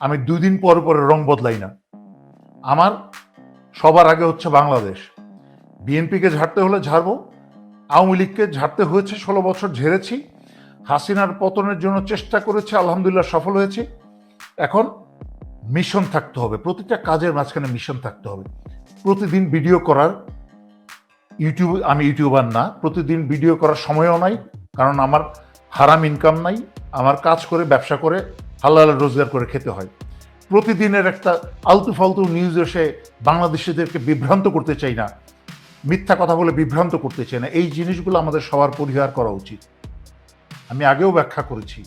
আমি দুই দিন পরে পরে রং বদলাই না। আমার সবার আগে হচ্ছে বাংলাদেশ। বিএনপিকে ঝাড়তে হলে ঝাড়বো, আওয়ামী লীগকে ঝাড়তে হয়েছে, ষোলো বছর ঝেড়েছি। হাসিনার পতনের জন্য চেষ্টা করেছে, আলহামদুলিল্লাহ সফল হয়েছে। এখন মিশন থাকতে হবে, প্রতিটা কাজের মাঝখানে মিশন থাকতে হবে। প্রতিদিন ভিডিও করার ইউটিউব, আমি ইউটিউবার না, প্রতিদিন ভিডিও করার সময়ও নাই, কারণ আমার হারাম ইনকাম নাই, আমার কাজ করে, ব্যবসা করে হালাল রোজগার করে খেতে হয়। প্রতিদিনের একটা আলতু ফালতু নিউজ এসে বাংলাদেশিদেরকে বিভ্রান্ত করতে চাই না, মিথ্যা কথা বলে বিভ্রান্ত করতে চাই না, এই জিনিসগুলো আমাদের সবার পরিহার করা উচিত। আমি আগেও ব্যাখ্যা করেছি।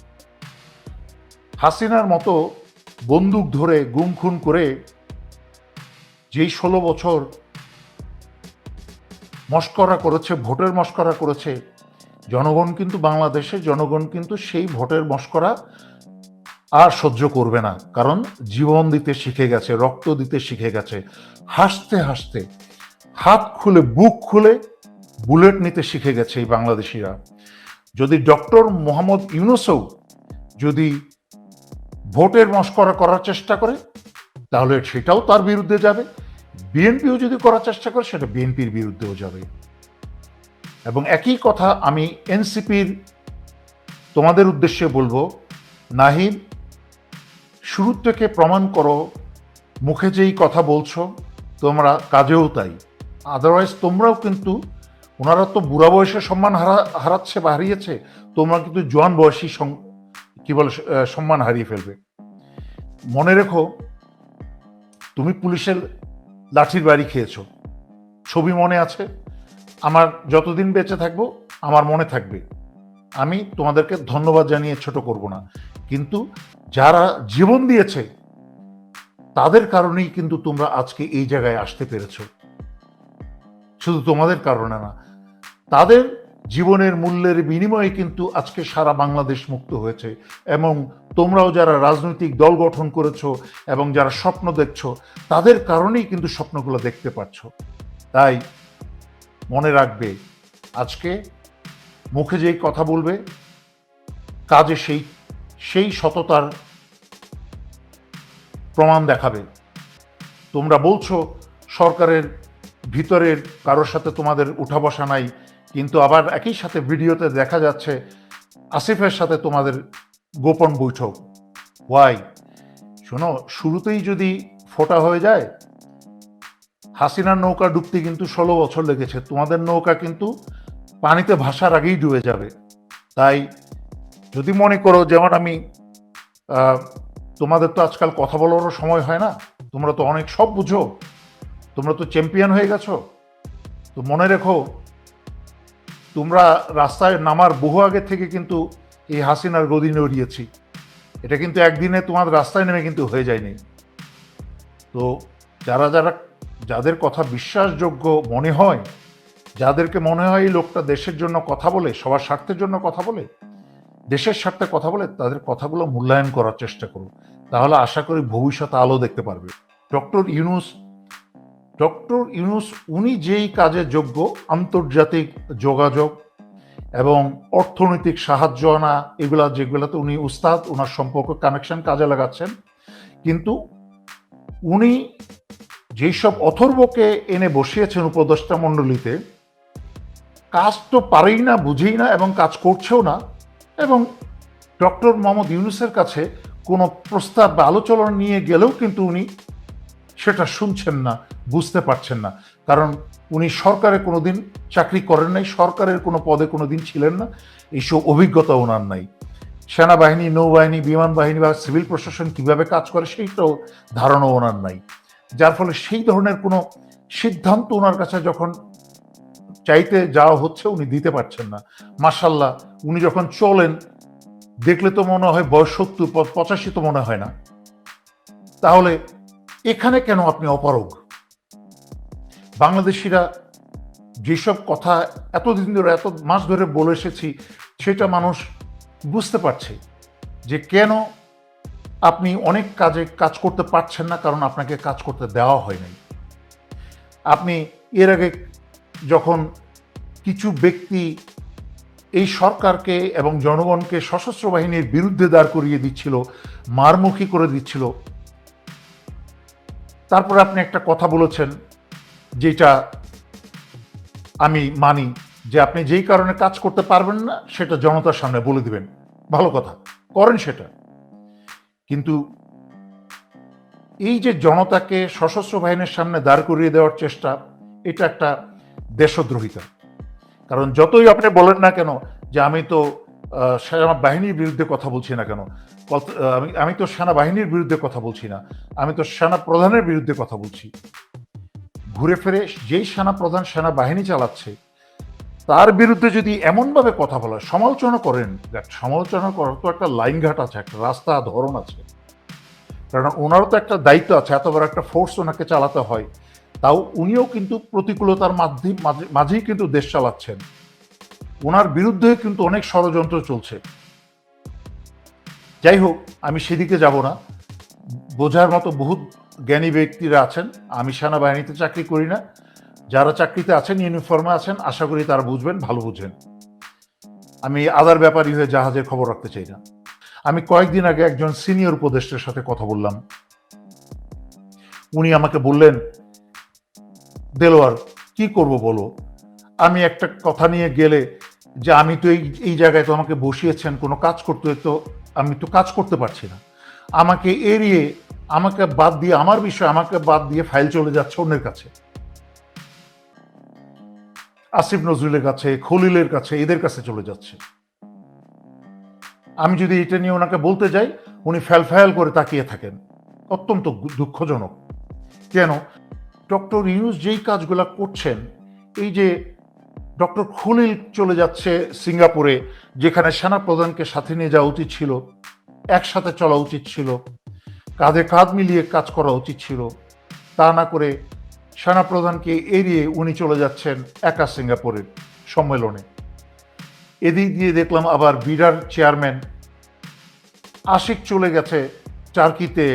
হাসিনার মতো বন্দুক ধরে গুম খুন করে যেই ষোলো বছর মস্করা করেছে, ভোটের মস্করা করেছে, জনগণ কিন্তু বাংলাদেশে, জনগণ কিন্তু সেই ভোটের মস্করা আর সহ্য করবে না। কারণ জীবন দিতে শিখে গেছে, রক্ত দিতে শিখে গেছে। হাসতে হাসতে হাত খুলে, বুক খুলে বুলেট নিতে শিখে গেছে এই বাংলাদেশিরা। যদি ডক্টর মোহাম্মদ ইউনুসও যদি ভোটের মস্করা করার চেষ্টা করে, তাহলে সেটাও তার বিরুদ্ধে যাবে। বিএনপিও যদি করার চেষ্টা করে, সেটা বিএনপির বিরুদ্ধেও যাবে। এবং একই কথা আমি এনসিপির তোমাদের উদ্দেশ্যে বলব, নাহিদ শুরু থেকে প্রমাণ করো। মুখে যেই কথা বলছো, তোমরা কাজেও তাই। আদারওয়াইজ তোমরাও কিন্তু, ওনারা তো বুড়া বয়সে সম্মান হারা, হারাচ্ছে বা হারিয়েছে, তোমরা কিন্তু জোয়ান বয়সী কি বলে সম্মান হারিয়ে ফেলবে। মনে রেখো, তুমি পুলিশের লাঠির বাড়ি খেয়েছো। ছবি মনে আছে, আমার যতদিন বেঁচে থাকব, আমার মনে থাকবে। আমি তোমাদেরকে ধন্যবাদ জানিয়ে ছোট করব না। কিন্তু যারা জীবন দিয়েছে, তাদের কারণেই কিন্তু তোমরা আজকে এই জায়গায় আসতে পেরেছ। শুধু তোমাদের কারণে না, তাদের জীবনের মূল্যের বিনিময়ে কিন্তু আজকে সারা বাংলাদেশ মুক্ত হয়েছে এবং তোমরাও যারা রাজনৈতিক দল গঠন করেছ এবং যারা স্বপ্ন দেখছ, তাদের কারণেই কিন্তু স্বপ্নগুলো দেখতে পাচ্ছ। তাই মনে রাখবে, আজকে মুখে যেই কথা বলবে, কাজে সেই সেই সততার প্রমাণ দেখাবে। তোমরা বলছো, সরকারের ভিতরের কারোর সাথে তোমাদের উঠা বসা নাই, কিন্তু আবার একই সাথে ভিডিওতে দেখা যাচ্ছে, আসিফের সাথে তোমাদের গোপন বৈঠক। ওয়াই শোনো, শুরুতেই যদি ফোটা হয়ে যায়, হাসিনার নৌকা ডুবতে কিন্তু ষোলো বছর লেগেছে। তোমাদের নৌকা কিন্তু পানিতে ভাসার আগেই ডুবে যাবে। তাই যদি মনে করো যেমন আমি তোমাদের তো আজকাল কথা বলারও সময় হয় না, তোমরা তো অনেক সব বুঝো, তোমরা তো চ্যাম্পিয়ন হয়ে গেছো, তো মনে রেখো, তোমরা রাস্তায় নামার বহু আগে থেকে কিন্তু এই হাসিনার গদি নড়িয়েছি, এটা কিন্তু একদিনে তোমার রাস্তায় নেমে কিন্তু হয়ে যায়নি। তো যারা যারা, যাদের কথা বিশ্বাসযোগ্য মনে হয়, যাদেরকে মনে হয় এই লোকটা দেশের জন্য কথা বলে, সবার স্বার্থের জন্য কথা বলে দেশের স্বার্থে কথা বলে তাদের কথাগুলো মূল্যায়ন করার চেষ্টা করুন। তাহলে আশা করি ভবিষ্যতে আলো দেখতে পারবে। ডক্টর ইউনুস ডক্টর ইউনুস উনি যেই কাজে যোগ্য, আন্তর্জাতিক যোগাযোগ এবং অর্থনৈতিক সাহায্য আনা এগুলা যেগুলোতে উনি উস্তাদ, ওনার সম্পর্ক কানেকশন কাজে লাগাচ্ছেন। কিন্তু উনি যেসব অথর্বকে এনে বসিয়েছেন উপদেষ্টা মণ্ডলীতে, কাজ তো পারেই না, বুঝেই না এবং কাজ করছেও না। এবং ডক্টর মোহাম্মদ ইউনুসের কাছে কোনো প্রস্তাব বা আলোচনা নিয়ে গেলেও কিন্তু উনি সেটা শুনছেন না, বুঝতে পারছেন না। কারণ উনি সরকারে কোনোদিন চাকরি করেন নাই, সরকারের কোনো পদে কোনো দিন ছিলেন না। এইসব অভিজ্ঞতা ওনার নাই। সেনাবাহিনী, নৌবাহিনী, বিমান বাহিনী বা সিভিল প্রশাসন কীভাবে কাজ করে সেইটাও ধারণা ওনার নাই। যার ফলে সেই ধরনের কোনো সিদ্ধান্ত ওনার কাছে যখন চাইতে যাওয়া হচ্ছে উনি দিতে পারছেন না। মার্শাল্লাহ উনি যখন চলেন, দেখলে তো মনে হয় বয়স সত্তর পঁচাশি তো মনে হয় না। তাহলে এখানে কেন আপনি অপারগ? বাংলাদেশিরা যেসব কথা এতদিন ধরে, এত মাস ধরে বলে এসেছি, সেটা মানুষ বুঝতে পারছে যে কেন আপনি অনেক কাজে কাজ করতে পারছেন না, কারণ আপনাকে কাজ করতে দেওয়া হয় নাই। আপনি এর আগে যখন কিছু ব্যক্তি এই সরকারকে এবং জনগণকে সশস্ত্র বাহিনীর বিরুদ্ধে দাঁড় করিয়ে দিচ্ছিল, মারমুখী করে দিচ্ছিল, তারপরে আপনি একটা কথা বলেছেন যেটা আমি মানি, যে আপনি যেই কারণে কাজ করতে পারবেন না, সেটা জনতার সামনে বলে দিবেন। ভালো কথা, করেন সেটা। কিন্তু এই যে জনতাকে সশস্ত্র বাহিনীর সামনে দাঁড় করিয়ে দেওয়ার চেষ্টা, এটা একটা দেশদ্রোহিতা। কারণ যতই আপনি বলেন না কেন যে আমি তো আহ, সেনা বাহিনীর বিরুদ্ধে কথা বলছি না কেন আমি আমি তো সেনাবাহিনীর বিরুদ্ধে কথা বলছি না আমি তো সেনা প্রধানের বিরুদ্ধে কথা বলছি। ঘুরে ফিরে যেই সেনা প্রধান সেনাবাহিনী চালাচ্ছে তার বিরুদ্ধে যদি এমনভাবে কথা বলা সমালোচনা করেন দেখ, সমালোচনা করার তো একটা লাইন ঘাট আছে একটা রাস্তা ধরন আছে। কারণ ওনারও তো একটা দায়িত্ব আছে এত বড় একটা ফোর্স ওনাকে চালাতে হয়। তাও উনিও কিন্তু প্রতিকূলতার মাধ্যমে মাঝে- মাঝেই কিন্তু দেশ চালাচ্ছেন। ওনার বিরুদ্ধে কিন্তু অনেক ষড়যন্ত্র চলছে। যাই হোক, আমি সেদিকে যাব না। বোঝার মতো বহুত জ্ঞানী ব্যক্তিরা আছেন। আমি সেনাবাহিনীতে চাকরি করি না। যারা চাকরিতে আছেন, ইউনিফর্মে আছেন, আশা করি তারা বুঝবেন, ভালো বুঝবেন আমি আদার ব্যাপারী হয়ে জাহাজের খবর রাখতে চাই না। আমি কয়েকদিন আগে একজন সিনিয়র উপদেষ্টার সাথে কথা বললাম। উনি আমাকে বললেন দেলোয়ার, কি করব বলো? আমি একটা কথা নিয়ে গেলে যে আমি তো এই এই জায়গায় তো আমাকে বসিয়েছেন, কোনো কাজ করতে তো আমি তো কাজ করতে পারছি না। আমাকে এড়িয়ে, আমাকে বাদ দিয়ে, আমার বিষয় আমাকে বাদ দিয়ে ফাইল চলে যাচ্ছে অন্যের কাছে। আসিফ নজরুলের কাছে, খলিলের কাছে, এদের কাছে চলে যাচ্ছে। আমি যদি এটা নিয়ে ওনাকে বলতে যাই, উনি ফ্যাল ফ্যাল করে তাকিয়ে থাকেন। অত্যন্ত দুঃখজনক। কেন? ডক্টর ইউনুস যেই কাজগুলো করছেন, এই যে ডক্টর খলিল চলে যাচ্ছে সিঙ্গাপুরে, যেখানে সেনা প্রধানকে সাথে নিয়ে যাওয়া উচিত ছিল, একসাথে চলা উচিত ছিল, কাঁধে কাঁধ মিলিয়ে কাজ করা উচিত ছিল, তা না করে সেনা প্রধানকে এড়িয়ে উনি চলে যাচ্ছেন একা সিঙ্গাপুরের সম্মেলনে। এদিক দিয়ে দেখলাম আবার বিরার চেয়ারম্যান আশিক চলে গেছে টার্কিতে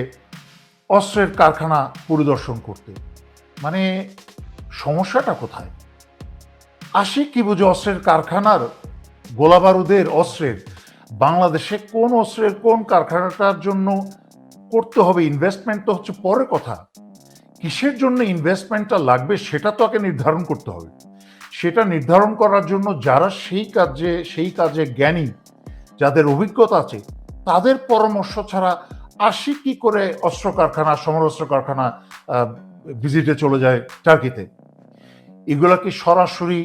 অস্ত্রের কারখানা পরিদর্শন করতে। মানে সমস্যাটা কোথায়? আশিক কি বুঝে অস্ত্রের কারখানার গোলা বারুদের অস্ত্রের? বাংলাদেশে কোন অস্ত্রের কোন কারখানাটার জন্য করতে হবে ইনভেস্টমেন্ট তো হচ্ছে পরের কথা। কিসের জন্য ইনভেস্টমেন্টটা লাগবে সেটা তো আগে নির্ধারণ করতে হবে। সেটা নির্ধারণ করার জন্য যারা সেই কাজে সেই কাজে জ্ঞানী, যাদের অভিজ্ঞতা আছে, তাদের পরামর্শ ছাড়া আশি কি করে অস্ত্র কারখানা সমরাস্ত্র কারখানা ভিজিটে চলে যায় টার্কিতে। এগুলা কি সরাসরি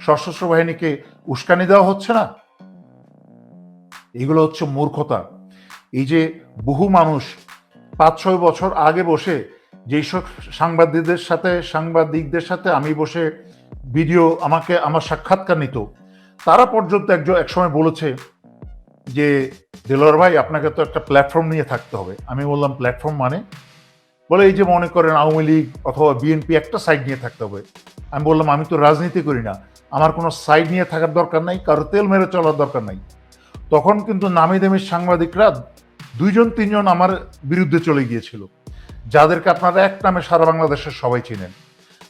সশস্ত্র বাহিনীকে উস্কানি দেওয়া হচ্ছে না? এগুলো হচ্ছে মূর্খতা। এই যে বহু মানুষ পাঁচ ছয় বছর আগে বসে যেই সব সাংবাদিকদের সাথে সাংবাদিকদের সাথে আমি বসে ভিডিও আমাকে আমার সাক্ষাৎকার নিত, তারা পর্যন্ত একজন একসময় বলেছে যে, দেলোয়ার ভাই, আপনাকে তো একটা প্ল্যাটফর্ম নিয়ে থাকতে হবে। আমি বললাম, প্ল্যাটফর্ম মানে? বলে, এই যে মনে করেন আওয়ামী লীগ অথবা বিএনপি একটা সাইড নিয়ে থাকতে হবে। আমি বললাম, আমি তো রাজনীতি করি না। আমার কোনো সাইড নিয়ে থাকার দরকার নাই, কারও তেল মেরে চলার দরকার নাই। তখন কিন্তু নামি দামি সাংবাদিকরা দুইজন, তিনজন আমার বিরুদ্ধে চলে গিয়েছিল, যাদেরকে আপনারা এক নামে সারা বাংলাদেশের সবাই চিনেন।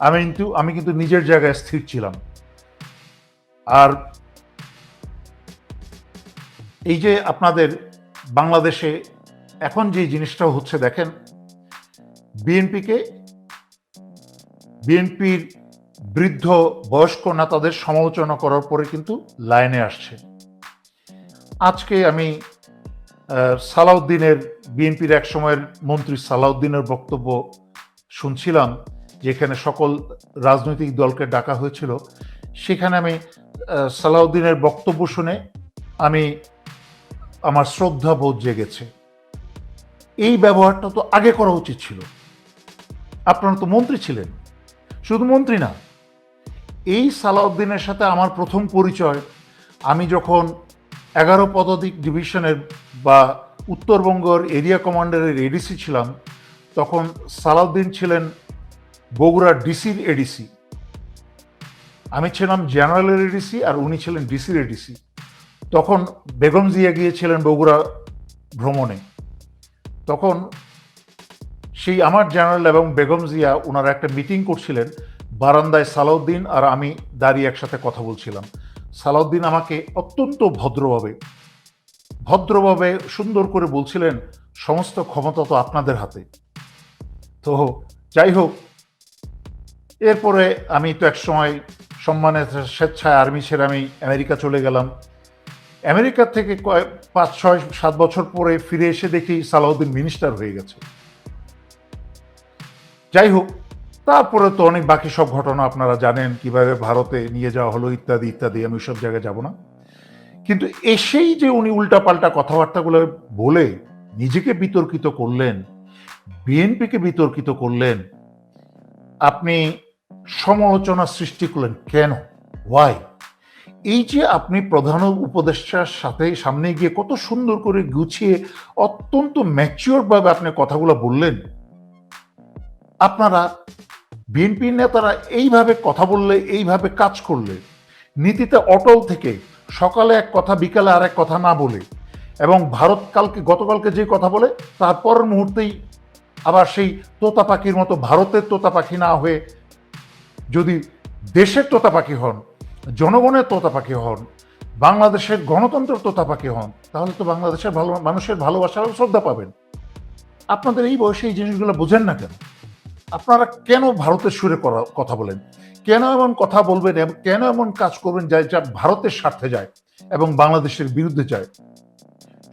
আমি কিন্তু আমি কিন্তু নিজের জায়গায় স্থির ছিলাম। আর এই যে আপনাদের বাংলাদেশে এখন যে জিনিসটা হচ্ছে, দেখেন বিএনপিকে, বিএনপির বৃদ্ধ বয়স্ক নেতাদের সমালোচনা করার পরে কিন্তু লাইনে আসছে। আজকে আমি সালাউদ্দিনের, বিএনপির এক সময়ের মন্ত্রী সালাউদ্দিনের বক্তব্য শুনছিলাম, যেখানে সকল রাজনৈতিক দলকে ডাকা হয়েছিল। সেখানে আমি সালাউদ্দিনের বক্তব্য শুনে আমি আমার শ্রদ্ধা বোধ জেগেছে। এই ব্যবহারটা তো আগে করা উচিত ছিল। আপনারা তো মন্ত্রী ছিলেন। শুধু মন্ত্রী না, এই সালাউদ্দিনের সাথে আমার প্রথম পরিচয়, আমি যখন এগারো পদাতিক ডিভিশনের বা উত্তরবঙ্গর এরিয়া কমান্ডারের এডিসি ছিলাম, তখন সালাউদ্দিন ছিলেন বগুড়ার ডিসির এডিসি আমি ছিলাম জেনারেলের এডিসি আর উনি ছিলেন ডিসির এডিসি তখন বেগম জিয়া গিয়েছিলেন বগুড়া ভ্রমণে। তখন সেই আমার জেনারেল এবং বেগম জিয়া ওনারা একটা মিটিং করছিলেন বারান্দায় সালাউদ্দিন আর আমি দাঁড়িয়ে একসাথে কথা বলছিলাম। সালাউদ্দিন আমাকে অত্যন্ত ভদ্রভাবে ভদ্রভাবে সুন্দর করে বলছিলেন, সমস্ত ক্ষমতা তো আপনাদের হাতে। তো যাই হোক, এরপরে আমি তো এক সময় সম্মানের স্বেচ্ছায় আর্মি ছেড়ে আমি আমেরিকা চলে গেলাম। আমেরিকা থেকে কয়েক পাঁচ, ছয়, সাত বছর পরে ফিরে এসে দেখি সালাউদ্দিন মিনিস্টার হয়ে গেছে। যাই হোক তারপরে তো অনেক বাকি সব ঘটনা আপনারা জানেন, কীভাবে ভারতে নিয়ে যাওয়া হলো, ইত্যাদি ইত্যাদি, আমি সব জায়গায় যাব না। কিন্তু এসেই যে উনি উল্টাপাল্টা কথাবার্তাগুলো বলে নিজেকে বিতর্কিত করলেন, বিএনপিকে বিতর্কিত করলেন, আপনি সমালোচনা সৃষ্টি করলেন কেন? ওয়াই এই যে আপনি প্রধান উপদেষ্টার সাথে সামনে গিয়ে কত সুন্দর করে গুছিয়ে অত্যন্ত ম্যাচিওরভাবে আপনি কথাগুলো বললেন আপনারা বিএনপি নেতারা এইভাবে কথা বললে, এইভাবে কাজ করলে, নীতিতে অটল থেকে সকালে এক কথা, বিকালে আর এক কথা না বলে, এবং ভারত কালকে, গতকালকে যে কথা বলে তারপরের মুহূর্তেই আবার সেই তোতা পাখির মতো ভারতের তোতা পাখি না হয়ে যদি দেশের তোতা পাখি হন, জনগণের তোতা পাখি হন, বাংলাদেশের গণতন্ত্রের তোতা পাখি হন, তাহলে তো বাংলাদেশের ভালো, মানুষের ভালোবাসা শ্রদ্ধা পাবেন। আপনাদের এই বয়সে এই জিনিসগুলো বোঝেন না কেন? আপনারা কেন ভারতের সুরে কথা বলেন? কেন এমন কথা বলবেন এবং কেন এমন কাজ করবেন যা যা ভারতের স্বার্থে যায় এবং বাংলাদেশের বিরুদ্ধে যায়?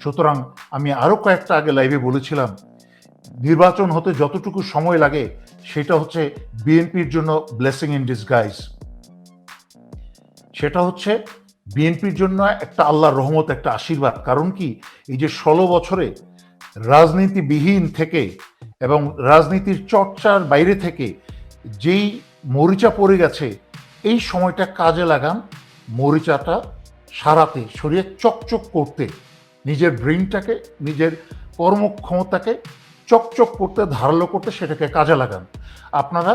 সুতরাং আমি আরও কয়েকটা আগে লাইভে বলেছিলাম, নির্বাচন হতে যতটুকু সময় লাগে, সেটা হচ্ছে বিএনপির জন্য ব্লেসিং ইন ডিসগাইজ সেটা হচ্ছে বিএনপির জন্য একটা আল্লাহর রহমত, একটা আশীর্বাদ। কারণ কি? এই যে ষোলো বছরে রাজনীতিবিহীন থেকে এবং রাজনীতির চর্চার বাইরে থেকে যেই মরিচা পড়ে গেছে, এই সময়টা কাজে লাগান মরিচাটা সারাতে শরীরে চকচক করতে, নিজের ব্রেনটাকে নিজের কর্মক্ষমতাকে চকচক করতে, ধারালো করতে সেটাকে কাজে লাগান। আপনারা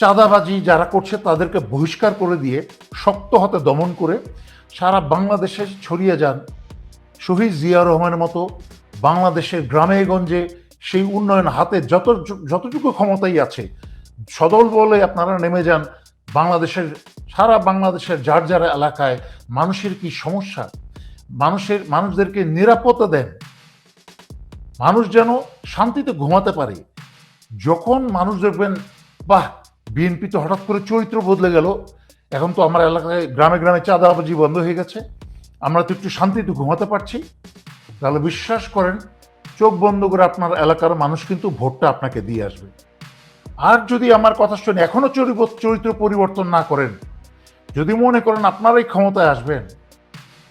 চাঁদাবাজি যারা করছে তাদেরকে বহিষ্কার করে দিয়ে শক্ত হাতে দমন করে সারা বাংলাদেশে ছড়িয়ে যান। শহীদ জিয়া রহমানের মতো বাংলাদেশের গ্রামে গঞ্জে সেই উন্নয়ন হাতে যত যতটুকু ক্ষমতাই আছে, সদল বলে আপনারা নেমে যান, বাংলাদেশের, সারা বাংলাদেশের যার যার এলাকায় মানুষের কি সমস্যা? মানুষের, মানুষদেরকে নিরাপত্তা দেন। মানুষ যেন শান্তিতে ঘুমাতে পারে। যখন মানুষ দেখবেন, বাহ, বিএনপি তো হঠাৎ করে চরিত্র বদলে গেল। এখন তো আমার এলাকায় গ্রামে গ্রামে চাঁদাবাজি বন্ধ হয়ে গেছে। আমরা তো একটু শান্তিতে ঘুমাতে পারছি। তাহলে বিশ্বাস করেন চোখ বন্ধ করে আপনার এলাকার মানুষ কিন্তু ভোটটা আপনাকে দিয়ে আসবে। আর যদি আমার কথা শুনে এখনও চরিত্র পরিবর্তন না করেন, যদি মনে করেন আপনারাই ক্ষমতায় আসবেন